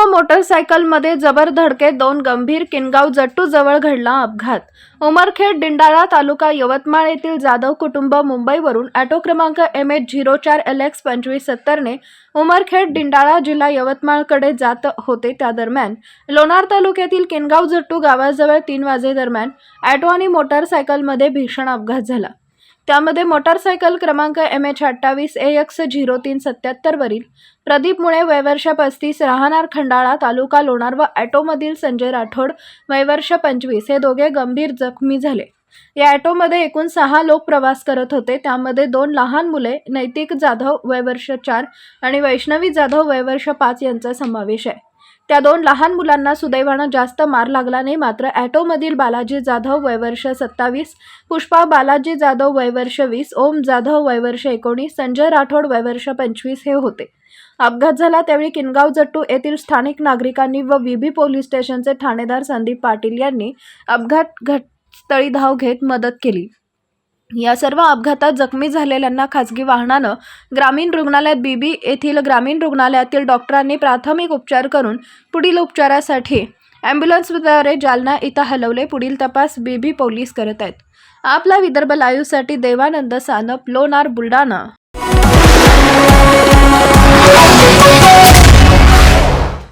व मोटरसायकलमध्ये जबर धडकेत दोन गंभीर किनगाव जट्टू जवळ घडला अपघात. उमरखेड दिंडाळा तालुका यवतमाळ येथील जाधव कुटुंब मुंबईवरून ॲटो क्रमांक एम एच झिरो चार एल एक्स पंचवीस सत्तरने उमरखेड दिंडाळा जिल्हा यवतमाळकडे जात होते. त्या दरम्यान लोणार तालुक्यातील किनगाव जट्टू गावाजवळ तीन वाजेदरम्यान ॲटो आणि मोटारसायकलमध्ये भीषण अपघात झाला. त्यामध्ये मोटारसायकल क्रमांक एम एच अठ्ठावीस ए एक्स झिरो तीन सत्याहत्तरवरील प्रदीप मुळे वयवर्ष पस्तीस राहणार खंडाळा तालुका लोणार व ॲटोमधील संजय राठोड वयवर्ष पंचवीस हे दोघे गंभीर जखमी झाले. या ॲटोमध्ये एकूण सहा लोक प्रवास करत होते. त्यामध्ये दोन लहान मुले नैतिक जाधव वयवर्ष चार आणि वैष्णवी जाधव वयवर्ष पाच यांचा समावेश आहे. त्या दोन लहान मुलांना सुदैवानं जास्त मार लागला नाही मात्र ॲटोमधील बालाजी जाधव वयवर्ष सत्तावीस पुष्पा बालाजी जाधव वयवर्ष वीस ओम जाधव वयवर्ष एकोणीस संजय राठोड वयवर्ष पंचवीस हे होते. अपघात झाला त्यावेळी किनगाव जट्टू येथील स्थानिक नागरिकांनी व व्हीबी पोलीस स्टेशनचे ठाणेदार संदीप पाटील यांनी अपघात घटस्थळी धाव घेत मदत केली. या सर्व अपघातात जखमी झालेल्यांना खासगी वाहनानं ग्रामीण रुग्णालयात बीबी येथील ग्रामीण रुग्णालयातील डॉक्टरांनी प्राथमिक उपचार करून पुढील उपचारासाठी ॲम्ब्युलन्सद्वारे जालना इथं हलवले. पुढील तपास बीबी पोलीस करत आहेत. आपला विदर्भ लाईव्हसाठी देवानंद सानप लोणार बुलढाणा.